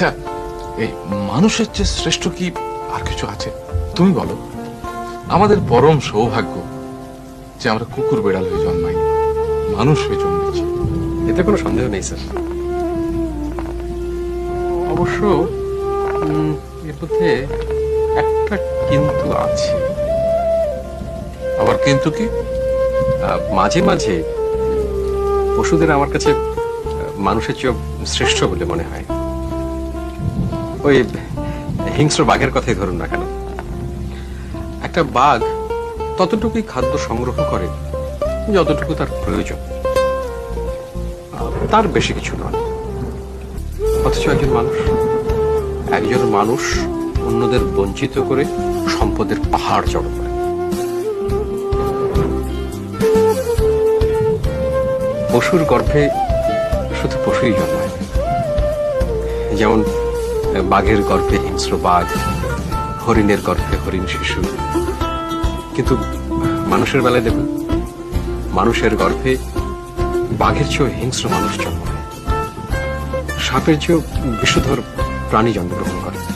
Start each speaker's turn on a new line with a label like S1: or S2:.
S1: আচ্ছা এই মানুষের চেয়ে শ্রেষ্ঠ কি আর কিছু আছে? তুমি বলো। আমাদের পরম সৌভাগ্য যে আমরা কুকুর বেড়াল হয়ে জন্মাই, মানুষ হয়ে জন্মেছি।
S2: এতে কোনো সন্দেহ নেই, স্যার। অবশ্য এর মধ্যে একটা কিন্তু আছে।
S1: আবার কিন্তু কি?
S2: মাঝে মাঝে পশুদের আমার কাছে মানুষের চেয়ে শ্রেষ্ঠ বলে মনে হয়। ওই হিংস্র বাঘের কথাই ধরুন না কেন? একটা বাঘ ততটুকুই খাদ্য সংগ্রহ করে যতটুকু তার প্রয়োজন। তার বেশি কিছু নয়। অথচ একজন মানুষ একজন মানুষ অন্যদের বঞ্চিত করে সম্পদের পাহাড় জড়ো করে। পশুর গর্ভে শুধু পশুই জন্মায়। যেমন বাঘের গর্ভে হিংস্র বাঘ, হরিণের গর্ভে হরিণ শিশু। কিন্তু মানুষের বেলায় দেখুন, মানুষের গর্ভে বাঘের চেয়েও হিংস্র মানুষ জন্ম সাপের চেয়েও বিষধর প্রাণী জন্মগ্রহণ করে।